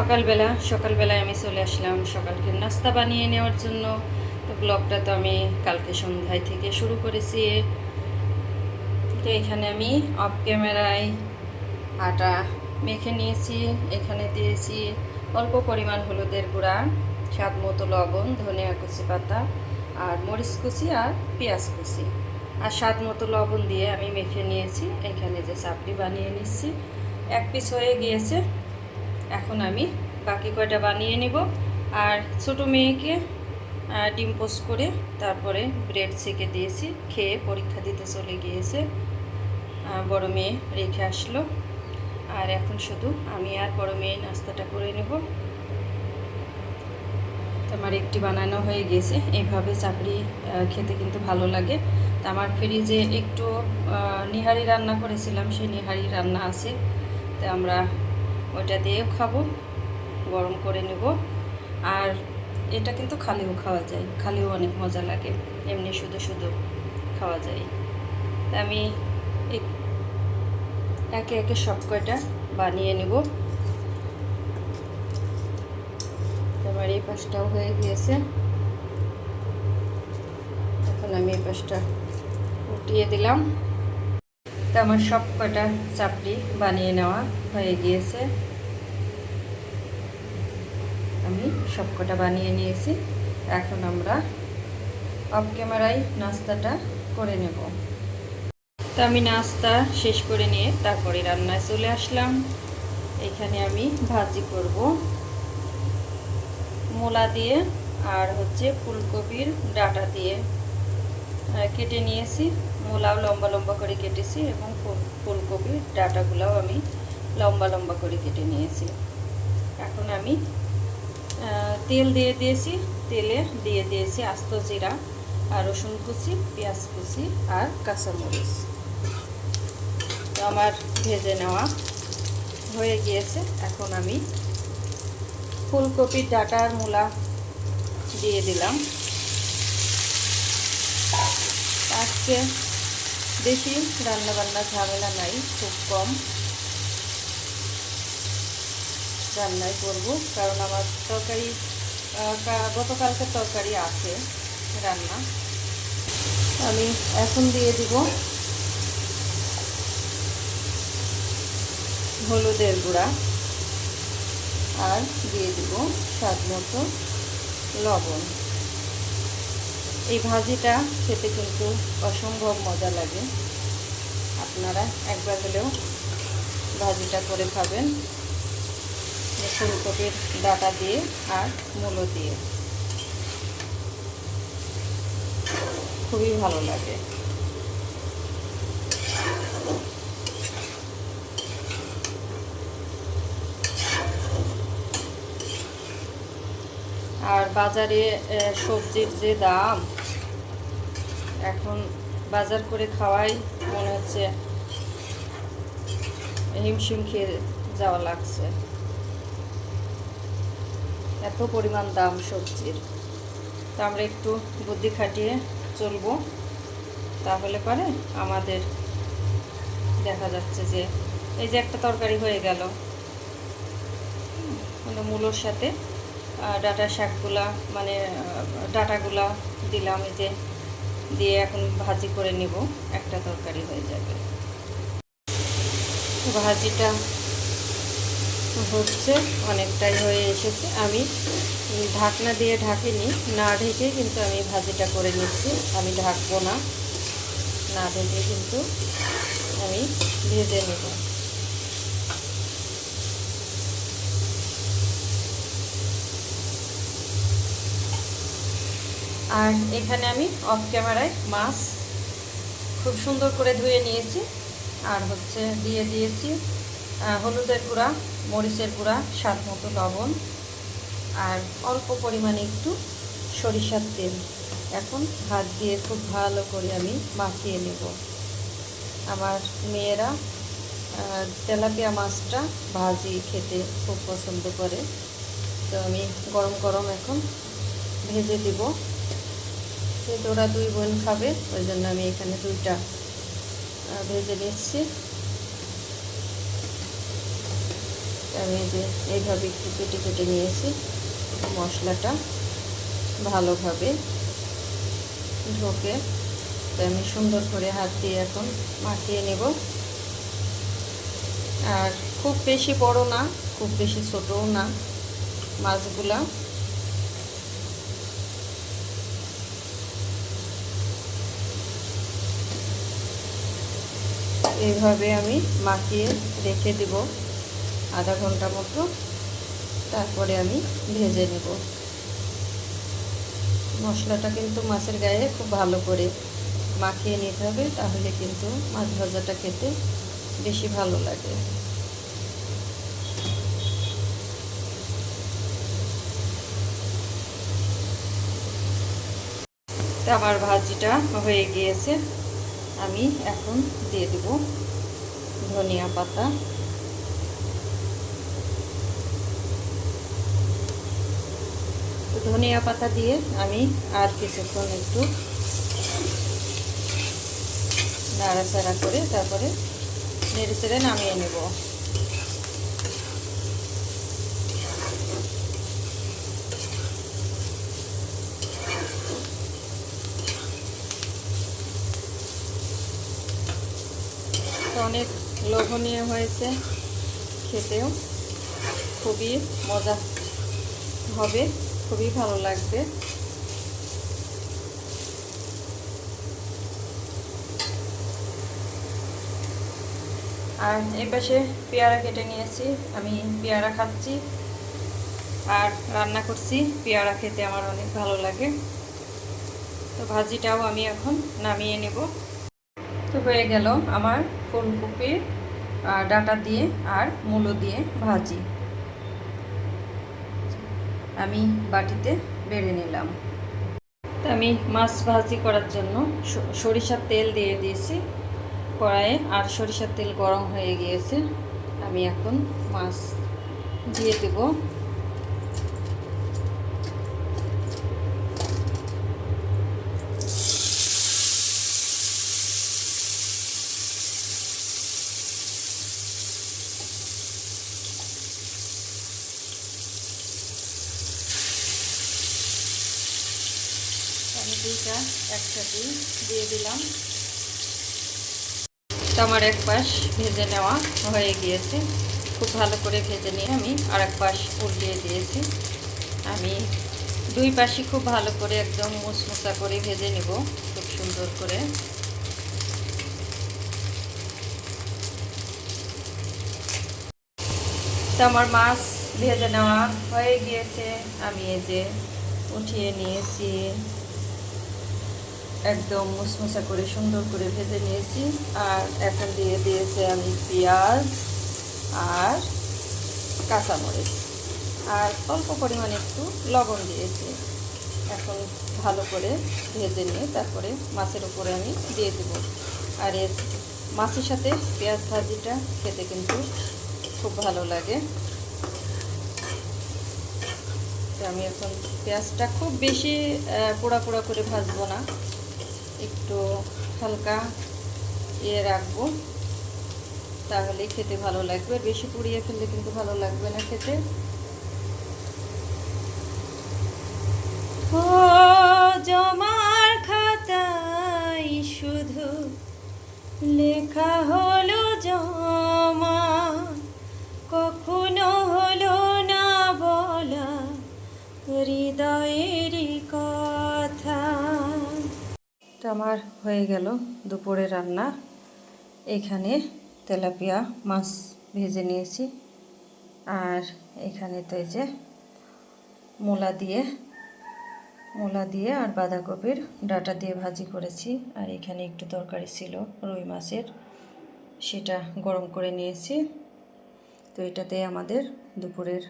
সকালবেলা, সকালবেলায় আমি চলে আসলাম সকালকে নাস্তা বানিয়ে নেওয়ার জন্য। তো ব্লগটা তো আমি কালকে সন্ধ্যায় থেকে শুরু করেছি। তো এখানে আমি অফ ক্যামেরায় আটা মেখে নিয়েছি, এখানে দিয়েছি অল্প পরিমাণ হলুদের গুঁড়া, স্বাদ মতো লবণ, ধনিয়া কুচি পাতা আর মরিচ কুচি আর পেঁয়াজ কুচি। আর স্বাদ মতো লবণ দিয়ে আমি মেখে নিয়েছি। এখানে যে চাপড়ি বানিয়ে নিচ্ছি, এক পিস হয়ে গিয়েছে। এখন আমি বাকি কয়টা বানিয়ে নিব। আর ছোটো মেয়েকে ডিম পোস্ট করে তারপরে ব্রেড সেকে দিয়েছি খেয়ে পরীক্ষা দিতে চলে গিয়েছে। বড় মেয়ে রেখে আসলো। আর এখন শুধু আমি আর বড় মেয়ে নাস্তাটা করে নেব। আমার একটি বানানো হয়ে গিয়েছে এইভাবে আহ, খেতে কিন্তু ভালো লাগে। তো আমার ফ্রিজে একটু নিহারি রান্না করেছিলাম সেই নিহারি রান্না আছে। তো আমরা ওইটা দিয়েও খাব, গরম করে নেব। আর এটা কিন্তু খালিও খাওয়া যায়, খালিও অনেক মজা লাগে, এমনি শুধু শুধু খাওয়া যায়। আমি একে একে সব কয়টা বানিয়ে নেব। আমার এই পাশটাও হয়ে গিয়েছে। এখন আমি এই পাশটা উঠিয়ে দিলাম। তো আমার সব কটা চাপড়ি বানিয়ে নেওয়া হয়ে গিয়েছে। আমি সব কটা বানিয়ে নিয়েছি। এখন আমরা অফ ক্যামেরায় নাস্তাটা করে নেব। তো আমি নাস্তা শেষ করে নিয়ে তারপরে রান্নায় চলে আসলাম। এখানে আমি ভাজি করব। মোলা দিয়ে আর হচ্ছে ফুলকপির ডাটা দিয়ে কেটে নিয়েছি। মূলাও লম্বা লম্বা করে কেটেছি এবং ফুলকপির ডাটাগুলোও আমি লম্বা লম্বা করে কেটে নিয়েছি। এখন আমি তেল দিয়ে দিয়েছি, তেলে দিয়ে দিয়েছি আস্ত জিরা আর রসুন কুচি, পেঁয়াজ কুচি আর কাঁচামরিচ। আমার ভেজে নেওয়া হয়ে গিয়েছে। এখন আমি ফুলকপির ডাটা আর মূলা দিয়ে দিলাম। আজকে বেশি রান্না বান্না ঝামেলা নাই, খুব কম। রান্নাই করব, কারণ আমার তরকারি গতকালকে তরকারি আছে, রান্না। আমি এখন দিয়ে দিব হলুদের গুঁড়া, আর দিয়ে দিব স্বাদ মতো লবণ। এই ভাজিটা খেতে কিন্তু অসম্ভব মজা লাগে। আপনারা একবার হলেও ভাজিটা করে খাবেন। ফুলকপির ডাটা দিয়ে আর মূলো দিয়ে। খুবই ভালো লাগে। আর বাজারে সবজির যে দাম এখন বাজার করে খাওয়াই, মনে হচ্ছে হিমশিম খেয়ে যাওয়া লাগছে। এত পরিমাণ দাম সবজির। তা আমরা একটু বুদ্ধি খাটিয়ে চলবো। তাহলে পরে আমাদের দেখা যাচ্ছে যে এই যে একটা তরকারি হয়ে গেল। মানে মূলোর সাথে ডাটা শাকগুলা মানে ডাটাগুলা দিলাম এই যে দিয়ে এখন ভাজি করে নিব। একটা তরকারি হয়ে যাবে। ভাজিটা হচ্ছে, অনেকটাই হয়ে এসেছে। আমি ঢাকনা দিয়ে ঢাকিনি, না ঢেকে কিন্তু আমি ভাজিটা করে নিচ্ছি। আমি ঢাকবো না। না ঢেকে কিন্তু আমি ভেজে নেব। আর এখানে আমি অফ ক্যামেরায় মাছ খুব সুন্দর করে ধুয়ে নিয়েছি। আর হচ্ছে দিয়ে দিয়েছি হলুদের গুঁড়া, মরিচের গুঁড়া, স্বাদ মতো লবণ, আর অল্প পরিমাণে একটু সরিষার তেল। এখন হাত দিয়ে খুব ভালো করে আমি মাখিয়ে নেব। আমার মেয়েরা তেলাপিয়া মাছটা ভাজি খেতে খুব পছন্দ করে। তো আমি গরম গরম এখন ভেজে দিব। যেহেতু ওরা দুই বোন খাবে, ওই জন্য আমি এখানে দুইটা ভেজে নিচ্ছি। আমি যে এইভাবে একটু কেটে কেটে নিয়েছি, মশলাটা ভালোভাবে ঢোকে। তো আমি সুন্দর করে হাত দিয়ে এখন মাখিয়ে নেব। আর খুব বেশি বড় না, খুব বেশি ছোটও না মাছগুলা। এইভাবে আমি মাখিয়ে রেখে দেব আধা ঘণ্টা মতো। তারপরে আমি ভেজে নেব। মশলাটা কিন্তু মাছের গায়ে খুব ভালো করে মাখিয়ে নিতে হবে, তাহলে কিন্তু মাছ ভাজাটা খেতে বেশি ভালো লাগে। আমার ভাজিটা হয়ে গিয়েছে। আমি এখন দিয়ে দেব ধনিয়া পাতা। ধনিয়া পাতা দিয়ে আমি আর কিছুক্ষণ একটু নাড়াচাড়া করে তারপরে নেড়ে চেড়ে নামিয়ে নেব। অনেক লোভনীয় হয়েছে। খেতেও খুবই মজা হবে, খুবই ভালো লাগবে। আর এই পাশে পেয়ারা কেটে নিয়েছি। আমি পেয়ারা খাচ্ছি আর রান্না করছি। পেয়ারা খেতে আমার অনেক ভালো লাগে। তো ভাজিটাও আমি এখন নামিয়ে নেব। তো হয়ে গেল আমার ফুলকপির ডাটা দিয়ে আর মূলো দিয়ে ভাজি। আমি বাটিতে বেড়ে নিলাম। তো আমি মাছ ভাজি করার জন্য সরিষার তেল দিয়ে দিয়েছি। কড়াইয়ে আর সরিষার তেল গরম হয়ে গিয়েছে। আমি এখন মাছ দিয়ে দেব আমি দুইটা একসাথে দিয়ে দিলাম। আমার এক পাশ ভেজে নেওয়া হয়ে গিয়েছে। খুব ভালো করে ভেজে নিয়ে আমি আর এক পাশ উল্টিয়ে দিয়েছি। আমি দুই পাশে খুব ভালো করে একদম মুসমুসা করে ভেজে নেব, খুব সুন্দর করে। তো আমার মাছ ভেজে নেওয়া হয়ে গিয়েছে। আমি এই যে উঠিয়ে নিয়েছি। একদম মুসমুসা করে সুন্দর করে ভেজে নিয়েছি। আর এখন দিয়ে দিয়েছে আমি পেঁয়াজ আর কাঁচামরিচ। আর অল্প পরিমাণে একটু লবণ দিয়েছি। এখন ভালো করে ভেজে নিয়ে তারপরে মাছের উপরে আমি দিয়ে দেবো। আর এর মাছের সাথে পেঁয়াজ ভাজিটা খেতে কিন্তু খুব ভালো লাগে। আমি এখন পেঁয়াজটা খুব বেশি পোড়া পোড়া করে ভাজবো না। একটু হালকা ইয়ে রাখব। তাহলে খেতে ভালো লাগবে। বেশি পুড়িয়ে ফেললে কিন্তু ভালো লাগবে না খেতে। জমার খাতাই শুধু লেখা হলো আমার হয়ে গেল দুপুরে রান্না। এখানে তেলাপিয়া মাছ ভেজে নিয়েছি। আর এখানে তো এই যে মূলা দিয়ে মূলা দিয়ে আর বাঁধাকপির ডাটা দিয়ে ভাজি করেছি। আর এখানে একটু তরকারি ছিল রুই মাছের, সেটা গরম করে নিয়েছি। তো এটাতে আমাদের দুপুরের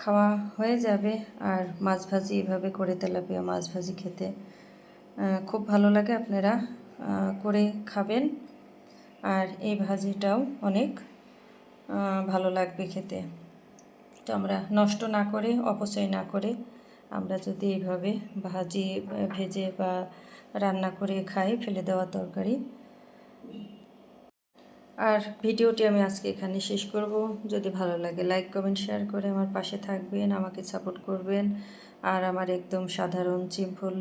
খাওয়া হয়ে যাবে। আর মাছ ভাজি এভাবে করে তেলাপিয়া মাছ ভাজি খেতে খুব ভালো লাগে আপনারা করে খাবেন। আর এই ভাজিটাও অনেক ভালো লাগবে খেতে। তো আমরা নষ্ট না করে, অপচয় না করে আমরা যদি এইভাবে ভাজি, ভেজে বা রান্না করে খাই, ফেলে দেওয়া তরকারি। আর ভিডিওটি আমি আজকে এখানে শেষ করব। যদি ভালো লাগে, লাইক, কমেন্ট, শেয়ার করে আমার পাশে থাকবেন, আমাকে সাপোর্ট করবেন। আর আমার একদম সাধারণ সিম্পল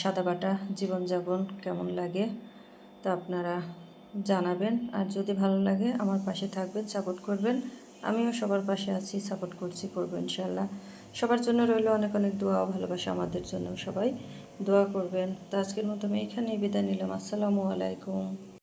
সাদাবাটা জীবনযাপন কেমন লাগে তা আপনারা জানাবেন। আর যদি ভালো লাগে আমার পাশে থাকবেন সাপোর্ট করবেন। আমিও সবার পাশে আছি সাপোর্ট করছি, করব ইনশাল্লাহ সবার জন্য রইল অনেক অনেক দোয়া ভালোবাসা আমাদের জন্য সবাই। দোয়া করবেন। তো আজকের মতো আমি এখানেই বিদায় নিলাম। আসসালামু আলাইকুম।